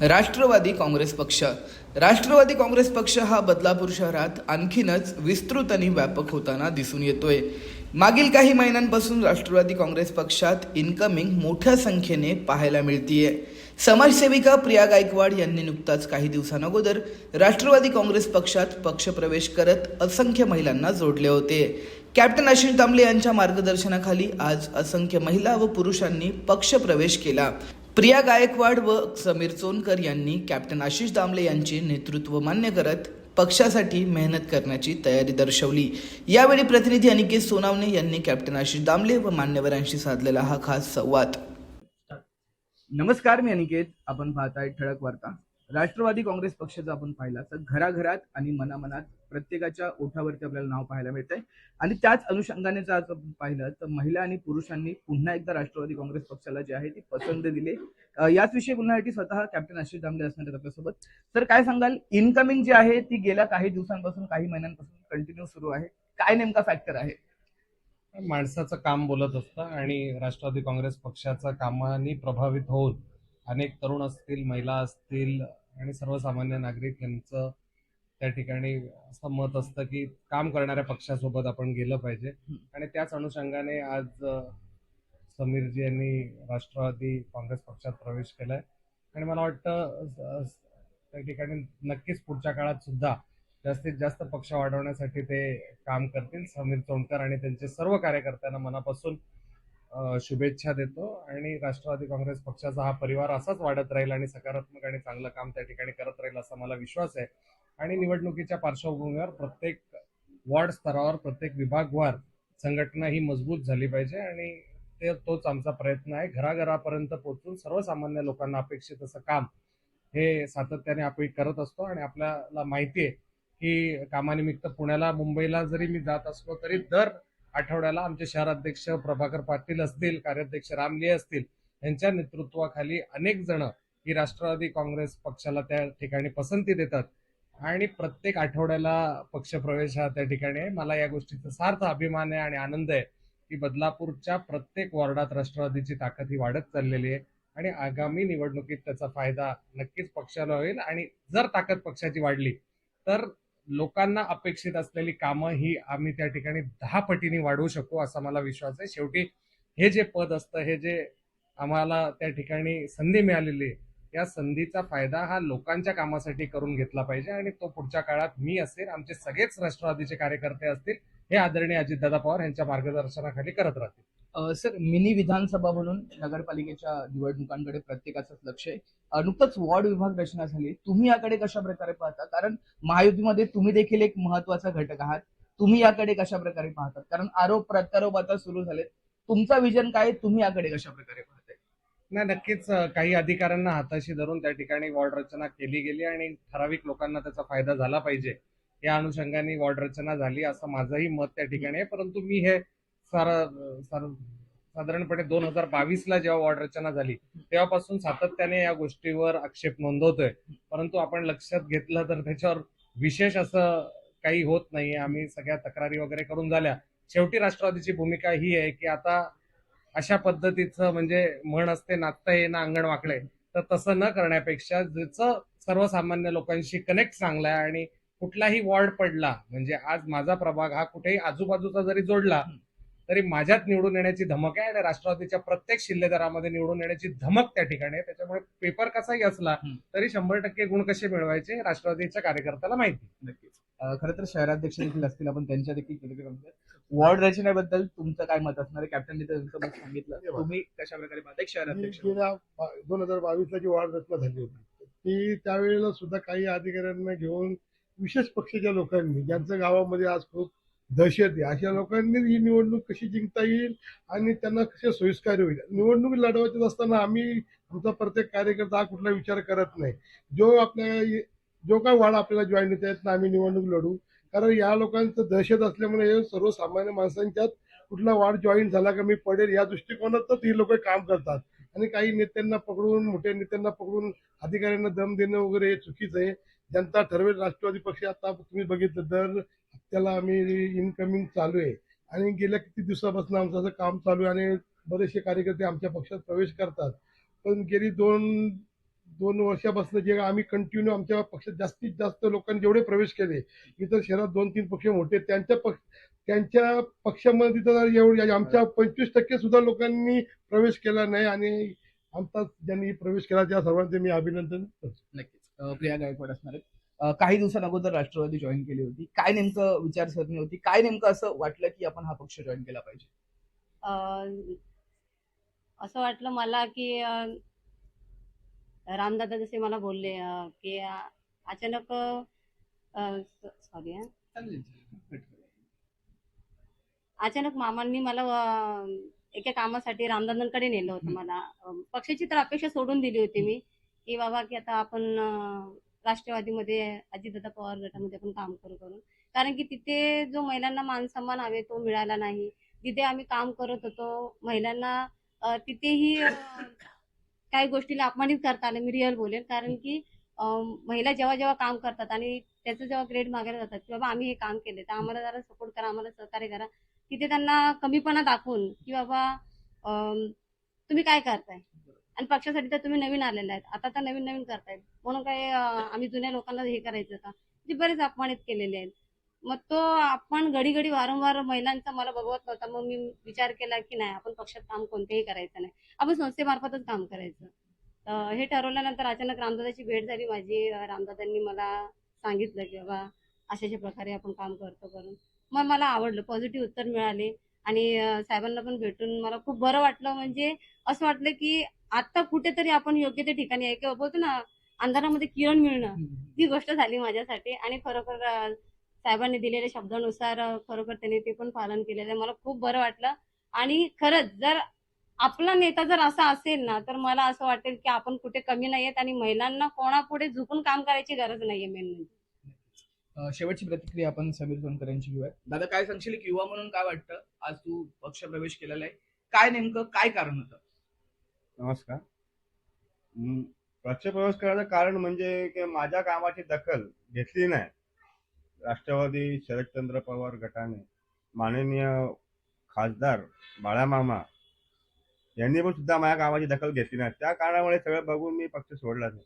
राष्ट्रवादी काँग्रेस पक्ष. राष्ट्रवादी काँग्रेस पक्ष हा बदलापूर शहरात आणखीनच विस्तृत आणि व्यापक होताना दिसून येतोय. मागील काही महिन्यांपासून राष्ट्रवादी काँग्रेस पक्षात इन्कमिंग मोठ्या संख्येने पाहायला मिळतीये. समाजसेविका प्रिया गायकवाड यांनी नुकताच काही दिवसांअगोदर राष्ट्रवादी काँग्रेस पक्षात पक्षप्रवेश करत असंख्य महिलांना जोडले होते. कॅप्टन आशिष दामले यांच्या मार्गदर्शनाखाली आज असंख्य महिला व पुरुषांनी पक्षप्रवेश केला. प्रिया गायकवाड व समीर चोनकर यांनी कॅप्टन आशिष दामले यांचे नेतृत्व मान्य करत पक्षासाठी मेहनत करण्याची तयारी दर्शवली. यावेळी प्रतिनिधी अनिकेत सोनावणे यांनी कॅप्टन आशिष दामले व मान्यवरांशी साधलेला हा खास संवाद. नमस्कार मी अनिकेत. आपण पाहताय ठळक वार्ता. राष्ट्रवादी काँग्रेस पक्षाचा आपण पाहिला तर घराघरात आणि मनामनात प्रत्येकाच्या ओठावरती आपल्याला नाव पाहायला मिळतंय. आणि त्याच अनुषंगाने जर आपण पाहिलं तर महिला आणि पुरुषांनी पुन्हा एकदा राष्ट्रवादी काँग्रेस पक्षाला जे आहे ती पसंत दिली. याच विषयी बोलण्यासाठी स्वतः कॅप्टन आशिष दामले असणार आहेत आपल्यासोबत. तर काय सांगाल? इनकमिंग जी आहे ती गेल्या काही दिवसांपासून काही महिन्यांपासून कंटिन्यू सुरू आहे. काय नेमका फॅक्टर आहे? माणसाचं काम बोलत असतं आणि राष्ट्रवादी काँग्रेस पक्षाच्या कामाने प्रभावित होऊन अनेक तरुण असतील महिला असतील आणि सर्वसामान्य नागरिक यांचं त्या ठिकाणी असं मत असतं की काम करणाऱ्या पक्षासोबत आपण गेलं पाहिजे. आणि त्याच अनुषंगाने आज समीरजी यांनी राष्ट्रवादी काँग्रेस पक्षात प्रवेश केलाय. आणि मला वाटतं त्या ठिकाणी नक्कीच पुढच्या काळात सुद्धा जास्तीत जास्त पक्ष वाढवण्यासाठी ते काम करतील. समीर चोंडकर आणि त्यांचे सर्व कार्यकर्त्यांना मनापासून शुभेच्छा देतो आणि राष्ट्रवादी काँग्रेस पक्षाचा हा परिवार असाच वाढत राहील आणि सकारात्मक आणि चांगलं काम त्या ठिकाणी करत राहील असा मला विश्वास आहे. आणि निवडणुकीच्या पार्श्वभूमीवर प्रत्येक वॉर्ड स्तरावर प्रत्येक विभागवार संघटना ही मजबूत झाली पाहिजे आणि ते तोच आमचा प्रयत्न आहे. घराघरापर्यंत पोहोचून सर्वसामान्य लोकांना अपेक्षित असं काम हे सातत्याने आपण करत असतो आणि आपल्याला माहिती आहे की कामानिमित्त पुण्याला मुंबईला जरी मी जात असलो तरी दर आठवड्याला आमचे शहराध्यक्ष प्रभाकर पाटील असतील कार्याध्यक्ष रामले असतील यांच्या नेतृत्वाखाली अनेक जण ही राष्ट्रवादी काँग्रेस पक्षाला त्या ठिकाणी पसंती देतात. आणि प्रत्येक आठवड्याला पक्षप्रवेश हा त्या ठिकाणी आहे. मला या गोष्टीचा सार्थ अभिमान आहे आणि आनंद आहे की बदलापूरच्या प्रत्येक वॉर्डात राष्ट्रवादीची ताकद ही वाढत चाललेली आहे आणि आगामी निवडणुकीत त्याचा फायदा नक्कीच पक्षाला होईल आणि जर ताकद पक्षाची वाढली तर लोकांना अपेक्षित असलेली कामं ही आम्ही त्या ठिकाणी दहा पटीने वाढवू शकू असा मला विश्वास आहे. शेवटी हे जे पद असतं हे जे आम्हाला त्या ठिकाणी संधी मिळालेली आहे या संधीचा फायदा हा लोकांच्या कामासाठी करून घेतला पाहिजे आणि तो पुढच्या काळात मी असेल आमचे सगळेच राष्ट्रवादीचे कार्यकर्ते असतील हे आदरणीय अजितदादा पवार यांच्या मार्गदर्शनाखाली करत राहतील. सर मिनी विधानसभा म्हणून नगरपालिकेच्या निवडणुकांकडे प्रत्येकाचंच लक्ष आहे. नुकतंच वॉर्ड विभाग रचना झाली. तुम्ही याकडे कशा प्रकारे पाहता? कारण महायुतीमध्ये तुम्ही देखील एक महत्त्वाचा घटक आहात. तुम्ही याकडे कशा प्रकारे पाहतात कारण आरोप प्रत्यारोप आता सुरू झालेत. तुमचा विजन काय? आहे? तुम्ही याकडे कशा प्रकारे पाहताय? नाही नक्कीच काही अधिकाऱ्यांना हाताशी धरून त्या ठिकाणी वॉर्ड रचना केली गेली आणि ठराविक लोकांना त्याचा फायदा झाला पाहिजे. या अनुषंगाने वॉर्ड रचना झाली असं माझंही मत त्या ठिकाणी आहे. परंतु मी हे साधारणपणे दोन हजार बावीस ला जेव्हा वॉर्ड रचना झाली तेव्हापासून सातत्याने या गोष्टीवर आक्षेप नोंदवतोय. परंतु आपण लक्षात घेतलं तर त्याच्यावर विशेष असं काही होत नाही. आम्ही सगळ्या तक्रारी वगैरे करून झाल्या. शेवटी राष्ट्रवादीची भूमिका ही आहे की आता अशा पद्धतीचं म्हणजे म्हण असते नाचता ये ना अंगण वाकडे तर तसं न करण्यापेक्षा ज्याचं सर्वसामान्य लोकांशी कनेक्ट चांगला आहे आणि कुठलाही वॉर्ड पडला म्हणजे आज माझा प्रभाग हा कुठेही आजूबाजूचा जरी जोडला तरी माझ्यात निवडून येण्याची धमक आहे आणि राष्ट्रवादीच्या प्रत्येक शिल्लेदारामध्ये निवडून येण्याची धमक त्या ठिकाणी आहे. त्याच्यामुळे पेपर कसाही असला. तरी शंभर टक्के गुण कसे मिळवायचे राष्ट्रवादीच्या कार्यकर्त्याला माहिती नक्कीच. अ, खरं तर शहराध्यक्ष देखील असतील आपण त्यांच्या देखील वॉर्ड रचनेबद्दल तुमचं काय मत असणार आहे? कॅप्टनने मत सांगितलं. तुम्ही कशा प्रकारे एक शहराध्यक्ष दोन हजार बावीसला जी वाढ रचना झाली होती ती त्यावेळेला सुद्धा काही अधिकाऱ्यांना घेऊन विशेष पक्षाच्या लोकांनी ज्यांचं गावामध्ये आज खूप दहशत आहे. अशा लोकांनी ही निवडणूक कशी जिंकता येईल आणि त्यांना कसे सोयीस्कार होईल? निवडणूक लढवायची असताना आम्ही आमचा प्रत्येक कार्यकर्ता हा कुठला विचार करत नाही. जो आपल्या जो काय वाढ आपल्याला जॉईन होत आहेत ना आम्ही निवडणूक लढू. कारण या लोकांचं दहशत असल्यामुळे हे सर्वसामान्य माणसांच्यात कुठला वाढ जॉईन झाला का मी पडेल या दृष्टिकोनातच ही लोक काम करतात. आणि काही नेत्यांना पकडून मोठ्या नेत्यांना पकडून अधिकाऱ्यांना दम देणं वगैरे हे चुकीचं आहे. जनता ठरवेल राष्ट्रवादी पक्ष आता तुम्ही बघितलं दर त्याला आम्ही इनकमिंग चालू आहे. आणि गेल्या किती दिवसापासून आमचं असं काम चालू आहे आणि बरेचसे कार्यकर्ते आमच्या पक्षात प्रवेश करतात. पण गेली दोन दोन वर्षापासून जे आम्ही कंटिन्यू आमच्या पक्षात जास्तीत जास्त लोकांनी जेवढे प्रवेश केले इतर शहरात दोन तीन पक्ष मोठे त्यांच्या पक्ष त्यांच्या पक्षामध्ये तर एवढे आमच्या पंचवीस टक्के सुद्धा लोकांनी प्रवेश केला नाही आणि आमचा ज्यांनी प्रवेश केला त्या सर्वांचे मी अभिनंदन करतो. नक्कीच. प्रिया गायकवाड असणार आहेत. काही दिवसांअगोदर राष्ट्रवादी जॉईन केली होती. काय नेमकं विचारसरणी होती? काय नेमकं असं वाटलं की आपण हा पक्ष जॉईन केला पाहिजे? असं वाटलं मला की रामदादा जसे मला बोलले की अचानक सॉरी अचानक मामांनी मला एका कामासाठी रामदादांकडे नेलं होतं मला. पक्षाची तर अपेक्षा सोडून दिली होती मी की बाबा की आता आपण राष्ट्रवादीमध्ये अजितदादा पवार गटामध्ये आपण काम करू करून. कारण की तिथे जो महिलांना मानसन्मान हवे तो मिळाला नाही. तिथे आम्ही काम करत होतो महिलांना तिथेही काही गोष्टीला अपमानित करता आलं. मी रिअल बोलेन. कारण की महिला जेव्हा जेव्हा काम करतात आणि त्याचं जेव्हा ग्रेड मागायला जातात की बाबा आम्ही हे काम केले तर आम्हाला जरा सपोर्ट करा आम्हाला सहकार्य करा. तिथे त्यांना कमीपणा दाखवून की बाबा तुम्ही काय करताय? आणि पक्षासाठी तर तुम्ही नवीन आलेले आहेत. आता तर नवीन नवीन करतायत. म्हणून काय आम्ही जुन्या लोकांना हे करायचं का? जे बरेच अपमानित केलेले आहेत. मग तो आपण घडी घडी वारंवार महिलांचा मला बघवत नव्हता. मग मी विचार केला की नाही आपण पक्षात काम कोणतेही करायचं नाही. आपण संस्थेमार्फतच काम करायचं. तर हे ठरवल्यानंतर अचानक रामदादाची भेट झाली माझी. रामदादांनी मला सांगितलं की बाबा अशा अशा प्रकारे आपण काम करतो करून मग मला आवडलं पॉझिटिव्ह उत्तर मिळाले. आणि साहेबांना पण भेटून मला खूप बरं वाटलं. म्हणजे असं वाटलं की आता कुठेतरी आपण योग्य त्या ठिकाणी आहे किंवा बोलतो ना अंधारामध्ये किरण मिळणं ती गोष्ट झाली माझ्यासाठी. आणि खरोखर साहेबांनी दिलेल्या शब्दानुसार खरोखर त्यांनी ते पण पालन केलेलं आहे. मला खूप बरं वाटलं. आणि खरंच जर आपला नेता जर असा असेल ना तर मला असं वाटेल की आपण कुठे कमी नाहीयेत आणि महिलांना कोणापुढे झुकून काम करायची गरज नाहीये मेन म्हणजे. शेवटची प्रतिक्रिया आपण समीर सोनकर यांची घेऊया दादा काय सांगशील? युवा म्हणून काय वाटतं? आज तू पक्ष प्रवेश केलेला आहे. काय नेमकं काय कारण होतं? नमस्कार. हम्म, पक्ष प्रवेश करायचं कारण म्हणजे की माझ्या कामाची दखल घेतली नाही. राष्ट्रवादी शरदचंद्र पवार गटाने माननीय खासदार बाळामामा यांनी पण सुद्धा माझ्या कामाची दखल घेतली नाही. त्या कारणामुळे सगळं बघून मी पक्ष सोडला नाही.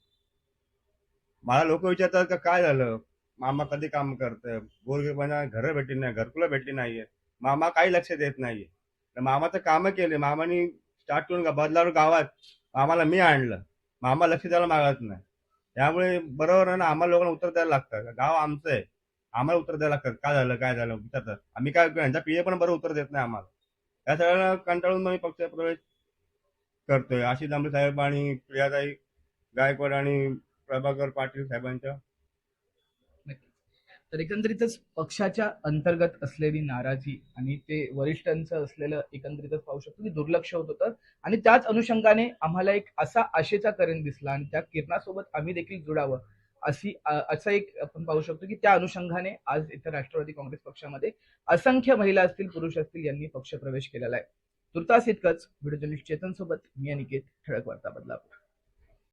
मला लोक विचारतात का काय झालं? मामा कधी काम करतंय? गोरगरिबांना घरं भेटली नाही घरकुलं भेटली नाहीये. मामा काही लक्ष देत नाहीये. तर मामाचं कामं केले. मामानी स्टार्ट बदलावर गावात आम्हाला मी आणलं. मामा लक्ष द्यायला मागत नाही. त्यामुळे बरोबर आहे ना आम्हाला लोकांना उत्तर द्यायला लागतं. गाव आमचं आहे. आम्हाला उत्तर द्यायला लागतं. काय झालं काय झालं विचारतात आम्ही काय यांचा पिढी पण बरं उत्तर देत नाही आम्हाला. या सगळ्यांना कंटाळून मग मी पक्ष प्रवेश करतोय. आशिष दामले साहेब आणि प्रियाताई गायकवाड आणि प्रभाकर पाटील साहेबांच्या. तर एकंदरीतच पक्षाच्या अंतर्गत असलेली नाराजी आणि ते वरिष्ठांचं असलेलं एकंदरीतच पाहू शकतो की दुर्लक्ष होत होतं. आणि त्याच अनुषंगाने आम्हाला एक असा आशेचा करण दिसला आणि त्या किरणासोबत आम्ही देखील जुडावं अशी असं एक आपण पाहू शकतो की त्या अनुषंगाने आज इथं राष्ट्रवादी काँग्रेस पक्षामध्ये असंख्य महिला असतील पुरुष असतील यांनी पक्ष प्रवेश केलेला आहे. तुर्तास इतकंच. व्हिडिओ जर्नलिस्ट चेतन सोबत मी अनिकेत ठळक वार्ता बदलापूर